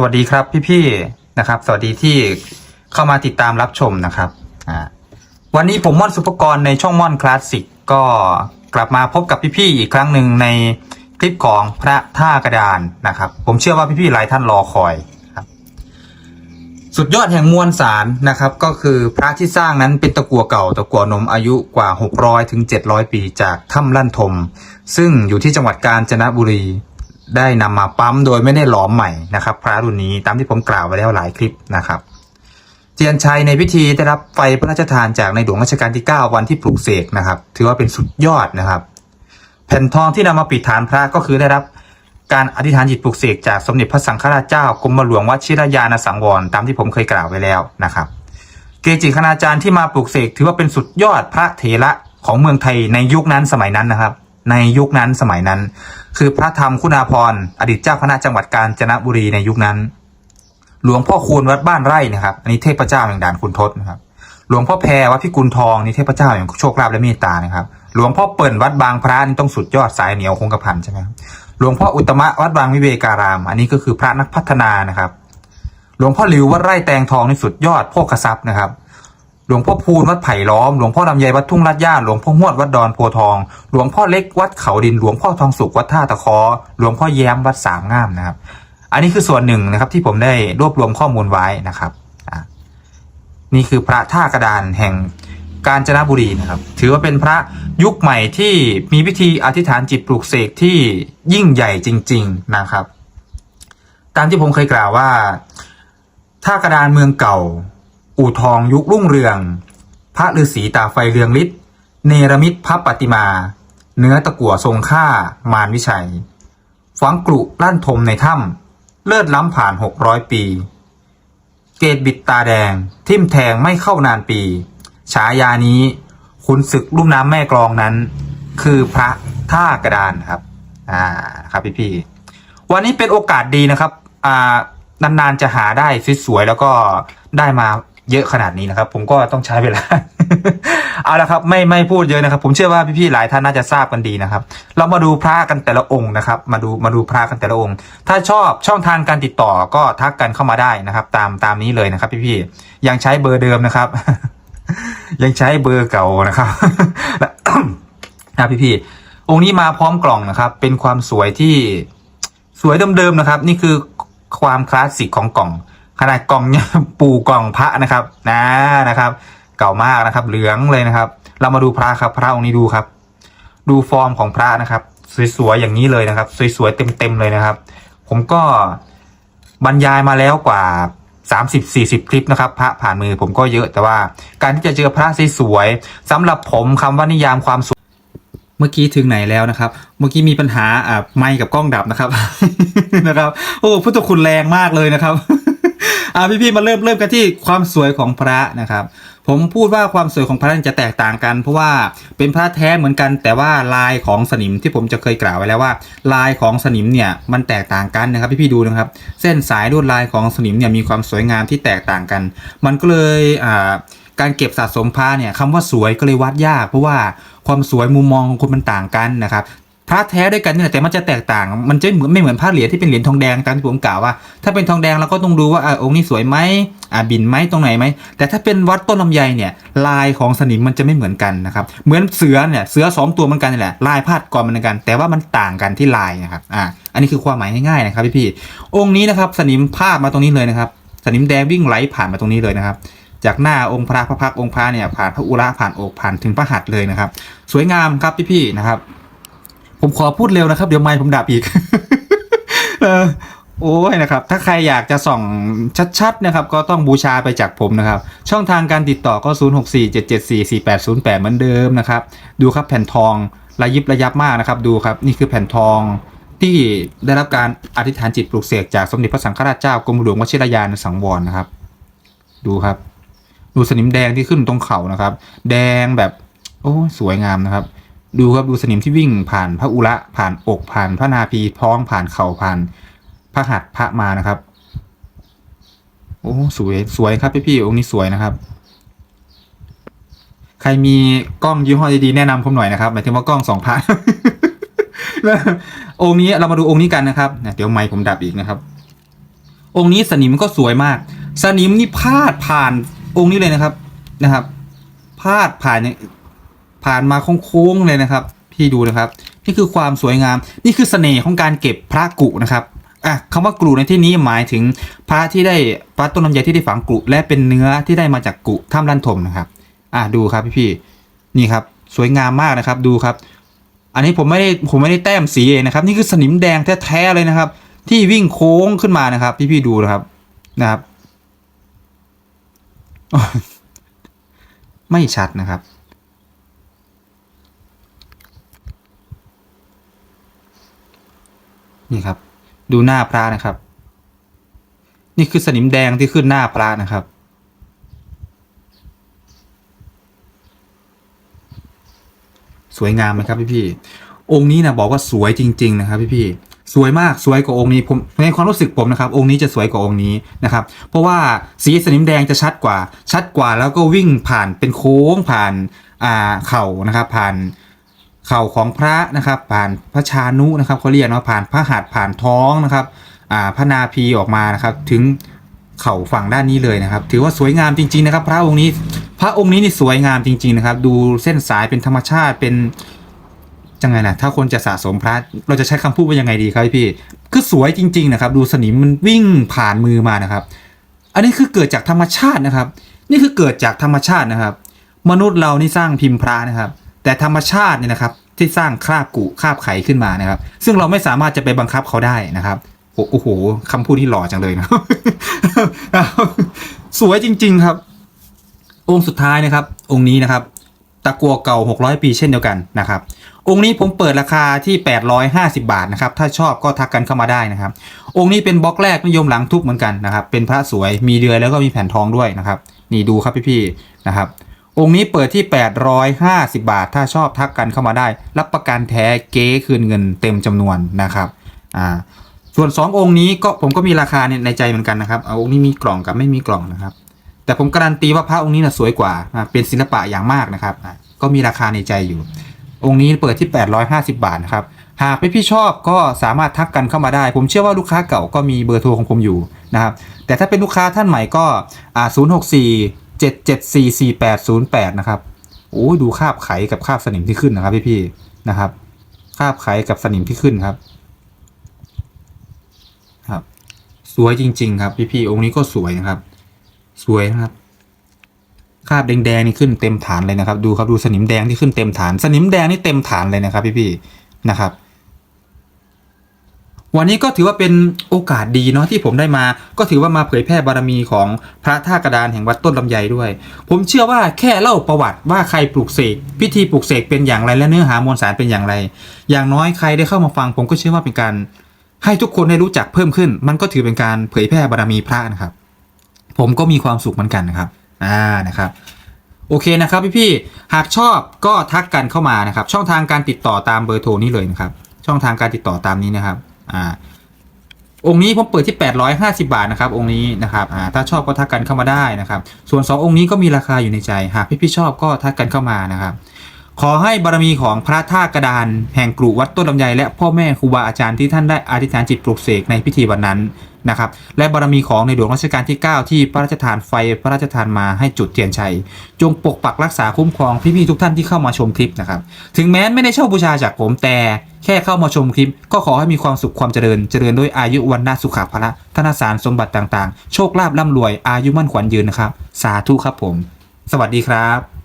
สวัสดีครับพี่ๆนะครับ สวัสดีที่เข้ามาติดตามรับชมนะครับอ่าวันนี้ผมม่อนสุปกรณ์ในช่องม่อนคลาสสิกก็กลับมาพบกับพี่ๆอีกครั้งหนึ่งในคลิปของพระท่ากระดานนะครับ ผมเชื่อว่าพี่ๆหลายท่านรอคอยครับ สุดยอดแห่งมวลสารนะครับ ก็คือพระที่สร้างนั้นเป็นตะกัวเก่าตะกัวนมอายุกว่า 600ถึง700 ปีจากถ้ำลั่นทม ซึ่งอยู่ที่จังหวัดกาญจนบุรี ได้นำมาปั๊มโดยไม่ได้หลอมใหม่นะครับ พระรุ่นนี้ตามที่ผมกล่าวไว้แล้วหลายคลิปนะครับเจียนชัยในพิธีได้รับไฟพระราชทานจากในหลวงรัชกาลที่ 9 วันที่ปลูกเสกนะครับ ถือว่าเป็นสุดยอดนะครับ แผ่นทองที่นำมาปิดฐานพระก็คือได้รับการอธิษฐานจิตปลุกเสกจากสมเด็จพระสังฆราชเจ้ากรมหลวงวชิรยานสังวรตามที่ผมเคยกล่าวไว้แล้วนะครับ เกจิคณาจารย์ที่มาปลูกเสกถือว่าเป็นสุดยอดพระเถระของเมืองไทยในยุคนั้นสมัยนั้นนะครับ ในยุคนั้นสมัยนั้น คือพระธรรมคุณาภรอดีตเจ้าคณะจังหวัดกาญจนบุรีในยุคนั้น หลวงพ่อคูณวัดบ้านไร่นะครับ อันนี้เทพเจ้าแห่งด่านคุณทศนะครับ หลวงพ่อแพรวัดพิกุลทองนี่เทพเจ้าแห่งโชคลาภและเมตตานะครับ หลวงพ่อเปิ่นวัดบางพระนี่ต้องสุดยอดสายเหนียวคงกระพันใช่ไหมหลวงพ่ออุตตมะวัดบางวิเวการาม อันนี้ก็คือพระนักพัฒนานะครับ หลวงพ่อหลิววัดไร่แตงทองนี่สุดยอดโภคทรัพย์นะครับ หลวงพ่อพูนวัดไผ่ล้อม หลวงพ่อลำไยวัดทุ่งลาดย่าหลวงพ่อหวดวัดดอนโพทอง หลวงพ่อเล็กวัดเขาดิน หลวงพ่อทองสุขวัดท่าตะเคอ หลวงพ่อแย้มวัดสามงามนะครับ อันนี้คือส่วนหนึ่งนะครับที่ผมได้รวบรวมข้อมูลไว้นะครับนี่คือพระท่ากระดานแห่งกาญจนบุรีนะครับ ถือว่าเป็นพระยุคใหม่ที่มีพิธีอธิษฐานจิตปลูกเสกที่ยิ่งใหญ่จริง ๆนะครับ ตามที่ผมเคยกล่าวว่าท่ากระดานเมืองเก่า อู่ทองยุครุ่งเรือง พระฤาษีตาไฟเรืองฤทธิ์เนรมิตพระปฏิมา เนื้อตะกั่วทรงค่ามารวิชัย ฝังกรุลั่นทมในถ้ำเลิศล้ำผ่านหกร้อยปี เกตบิดตาแดงทิ่มแทงไม่เข้านานปี ฉายานี้ขุนศึกลุ่มน้ำแม่กลองนั้น คือพระท่ากระดานครับ อ่าครับพี่พี่วันนี้เป็นโอกาสดีนะครับ อ่านานๆจะหาได้สวยๆแล้วก็ได้มา เยอะขนาดนี้นะครับ ผมก็ต้องใช้เวลา เอาละครับ ไม่ไม่พูดเยอะนะครับ ผมเชื่อว่าพี่ๆหลายท่านน่าจะทราบกันดีนะครับ เรามาดูพระกันแต่ละองค์นะครับ มาดูมาดูพระกันแต่ละองค์ ถ้าชอบช่องทางการติดต่อก็ทักกันเข้ามาได้นะครับ ตามตามนี้เลยนะครับพี่ๆยังใช้เบอร์เดิมนะครับ ยังใช้เบอร์เก่านะครับนะพี่ๆองค์นี้มาพร้อมกล่องนะครับ เป็นความสวยที่สวยเดิมๆนะครับ นี่คือความคลาสสิกของกล่อง ขนาดกล่องเนี่ยปูกล่องพระนะครับนะนะครับ เก่ามากนะครับ เหลืองเลยนะครับ เรามาดูพระครับ พระองค์นี้ดูครับ ดูฟอร์มของพระนะครับ สวยๆอย่างนี้เลยนะครับ สวยๆเต็มๆเลยนะครับ ผมก็บรรยายมาแล้วกว่า 30-40 คลิปนะครับ พระผ่านมือผมก็เยอะแต่ว่า การที่จะเจอพระสวยๆสำหรับผมคำว่านิยามความสวยเมื่อกี้ถึงไหนแล้วนะครับ เมื่อกี้มีปัญหาอ่าไมค์กับกล้องดับนะครับนะครับ โอ้พุทธคุณแรงมากเลยนะครับ อ่าพี่ๆมาเริ่มเริ่มกันที่ความสวยของพระนะครับ ผมพูดว่าความสวยของพระจะแตกต่างกัน เพราะว่าเป็นพระแท้เหมือนกัน แต่ว่าลายของสนิมที่ผมจะเคยกล่าวไว้แล้วว่า ลายของสนิมเนี่ยมันแตกต่างกันนะครับพี่ๆดูนะครับ เส้นสายลวดลายของสนิมเนี่ยมีความสวยงามที่แตกต่างกัน มันก็เลยอ่าการเก็บสะสมพระเนี่ยคำว่าสวยก็เลยวัดยาก เพราะว่าความสวยมุมมองของคนมันต่างกันนะครับ พระแท้ด้วยกันนี่ยแต่มันจะแตกต่าง มันจะเหมือนไม่เหมือนพระเหรียญที่เป็นเหรียญทองแดงตามที่ผมกล่าวว่า ถ้าเป็นทองแดงเราก็ต้องดูว่าอ่าองค์นี้สวยไหมอ่าบินไหมตรงไหนไหมแต่ถ้าเป็นวัดต้นลำไยเนี่ยลายของสนิมมันจะไม่เหมือนกันนะครับเหมือนเสือเนี่ยเสือสองตัวเหมือนกันนี่แหละลายพาดกรเหมือนกัน แต่ว่ามันต่างกันที่ลายนะครับอ่าอันนี้คือความหมายง่ายๆนะครับพี่ๆองค์นี้นะครับสนิมพาดมาตรงนี้เลยนะครับสนิมแดงวิ่งไหลผ่านมาตรงนี้เลยนะครับจากหน้าองค์พระพระพักองค์พระเนี่ยผ่านพระอุระผ่านอกผ่านถึงพระหัตถ์เลยนะครับ สวยงามครับพี่ๆนะครับ ผมขอพูดเร็วนะครับ เดี๋ยวไมค์ผมดับอีก เออโอ้ยนะครับ ถ้าใครอยากจะส่องชัดๆนะครับ ก็ต้องบูชาไปจากผมนะครับ ช่องทางการติดต่อก็ 0 6 4 7 7 4 4 8 0 8 เหมือนเดิมนะครับ ดูครับแผ่นทองระยิบระยับมากนะครับ ดูครับนี่คือแผ่นทองที่ได้รับการอธิษฐานจิตปลุกเสกจากสมเด็จพระสังฆราชเจ้ากรมหลวงวชิรยานสังวรนะครับ ดูครับ ดูสนิมแดงที่ขึ้นตรงเข่านะครับ แดงแบบ โอ้สวยงามนะครับ ดูครับดูสนิมที่วิ่งผ่านพระอุระผ่านอกผ่านพระนาภีท้องผ่านเข่าผ่านพระหัตถ์พระมานะครับ โอ้สวยสวยครับพี่พี่องค์นี้สวยนะครับ ใครมีกล้องยี่ห้อดีๆแนะนำผมหน่อยนะครับหมายถึงว่ากล้องสองพันองค์นี้เรามาดูองค์นี้กันนะครับเดี๋ยวไมค์ผมดับอีกนะครับ องค์นี้สนิมก็สวยมาก สนิมนี่พาดผ่านองค์นี้เลยนะครับนะครับ พาดผ่านเนี่ย ผ่านมาโค้งๆเลยนะครับ พี่ดูนะครับ นี่คือความสวยงาม นี่คือเสน่ห์ของการเก็บพระกุนะครับอะคำว่ากุในที่นี้หมายถึงพระที่ได้พระต้นลำไยที่ได้ฝังกุและเป็นเนื้อที่ได้มาจากกุถ้ำลันทมนะครับ อะดูครับพี่ๆนี่ครับสวยงามมากนะครับดูครับ อันนี้ผมไม่ได้ผมไม่ได้แต้มสีเองนะครับ นี่คือสนิมแดงแท้ๆเลยนะครับ ที่วิ่งโค้งขึ้นมานะครับ พี่ๆดูนะครับนะครับ ไม่ชัดนะครับ นี่ครับ ดูหน้าพระนะครับ นี่คือสนิมแดงที่ขึ้นหน้าพระนะครับ สวยงามไหมครับพี่พี่องค์นี้นะบอกว่าสวยจริง ๆ นะครับพี่พี่สวยมากสวยกว่าองค์นี้ผมในความรู้สึกผมนะครับ องค์นี้จะสวยกว่าองค์นี้นะครับ เพราะว่าสีสนิมแดงจะชัดกว่า ชัดกว่าแล้วก็วิ่งผ่านเป็นโค้งผ่านอ่าเข่านะครับ ผ่าน เข่าของพระนะครับ ผ่านพระชานุนะครับเขาเรียกว่าผ่านพระหัตถ์ผ่านท้องนะครับอ่าพระนาพีออกมานะครับ ถึงเข่าฝั่งด้านนี้เลยนะครับ ถือว่าสวยงามจริง ๆ นะครับ พระองค์นี้พระองค์นี้นี่สวยงามจริง ๆ นะครับ ดูเส้นสายเป็นธรรมชาติเป็นยังไงนะถ้าคนจะสะสมพระเราจะใช้คำพูดว่ายังไงดีครับพี่คือสวยจริง ๆ นะครับ ดูสนิมมันวิ่งผ่านมือมานะครับ อันนี้คือเกิดจากธรรมชาตินะครับ นี่คือเกิดจากธรรมชาตินะครับ มนุษย์เรานี่สร้างพิมพ์พระนะครับ แต่ธรรมชาติเนี่ยนะครับที่สร้างคราบกุคราบไขขึ้นมานะครับ ซึ่งเราไม่สามารถจะไปบังคับเขาได้นะครับโอ้โหคำพูดที่หล่อจังเลยนะสวยจริง ๆครับ องค์สุดท้ายนะครับ องค์นี้นะครับ ตะกัวเก่า 600 ปีเช่นเดียวกันนะครับ องค์นี้ผมเปิดราคาที่ 850 บาทนะครับ ถ้าชอบก็ทักกันเข้ามาได้นะครับ องค์นี้เป็นบล็อกแรกนิยมหลังทุกเหมือนกันนะครับ เป็นพระสวยมีเดือยแล้วก็มีแผ่นทองด้วยนะครับ นี่ดูครับพี่ๆนะครับ องค์นี้เปิดที่ 850 บาท ถ้าชอบทักกันเข้ามาได้ รับประกันแท้เก๊คืนเงินเต็มจำนวนนะครับอ่าส่วน 2 องค์นี้ก็ผมก็มีราคาในใจเหมือนกันนะครับเอาองค์นี้มีกล่องกับไม่มีกล่องนะครับ แต่ผมการันตีว่าพระองค์นี้นะสวยกว่าเป็นศิลปะอย่างมากนะครับก็มีราคาในใจอยู่ องค์นี้เปิดที่ 850 บาทนะครับหากพี่พี่ชอบก็สามารถทักกันเข้ามาได้ ผมเชื่อว่าลูกค้าเก่าก็มีเบอร์โทรของผมอยู่นะครับแต่ถ้าเป็นลูกค้าท่านใหม่ก็ 064 774 4808 นะครับโอ้ดูคาบไขกับคาบสนิมที่ขึ้นนะครับ พี่พี่นะครับคาบไขกับสนิมที่ขึ้นครับ ครับ สวยจริง ๆ ครับ พี่พี่องค์นี้ก็สวยนะครับ สวยนะครับคาบแดงๆนี่ขึ้นเต็มฐานเลยนะครับ ดูครับดูสนิมแดงที่ขึ้นเต็มฐาน สนิมแดงนี่เต็มฐานเลยนะครับ พี่ๆนะครับ วันนี้ก็ถือว่าเป็นโอกาสดีเนาะที่ผมได้มา ก็ถือว่ามาเผยแพร่บารมีของพระท่ากระดานแห่งวัดต้นลำไยด้วย ผมเชื่อว่าแค่เล่าประวัติว่าใครปลูกเสกพิธีปลูกเสกเป็นอย่างไรและเนื้อหามวลสารเป็นอย่างไร อย่างน้อยใครได้เข้ามาฟัง ผมก็เชื่อว่าเป็นการ ให้ทุกคนได้รู้จักเพิ่มขึ้น มันก็ถือเป็นการเผยแพร่บารมีพระนะครับ ผมก็มีความสุขเหมือนกันนะครับอ่านะครับโอเคนะครับพี่ๆหากชอบก็ทักกันเข้ามานะครับ ช่องทางการติดต่อตามเบอร์โทรนี้เลยนะครับ ช่องทางการติดต่อตามนี้นะครับ อ่าองค์นี้ผมเปิดที่ 850 บาทนะครับองค์นี้นะครับอ่าถ้าชอบก็ทักกันเข้ามาได้นะครับ ส่วน 2 องค์นี้ก็มีราคาอยู่ในใจ หากพี่ๆชอบก็ทักกันเข้ามานะครับ ขอให้บารมีของพระท่ากระดาน แห่งกรุวัดต้นลำไยและพ่อแม่ครูบาอาจารย์ที่ท่านได้อธิษฐานจิตปลุกเสกในพิธีวันนั้นนะครับและบารมีของในหลวงรัชกาลที่ 9 ที่พระราชทานไฟพระราชทานมาให้จุดเทียนชัย จงปกปักรักษาคุ้มครองพี่ๆทุกท่านที่เข้ามาชมคลิปนะครับถึงแม้ไม่ได้เช่าบูชาจากผมแต่แค่เข้ามาชมคลิป ก็ขอให้มีความสุขความเจริญ เจริญด้วยอายุวันนาสุขภาระธนสารสมบัติต่างๆ โชคลาภร่ำรวยอายุมั่นขวัญยืนนะครับ สาธุครับผม สวัสดีครับ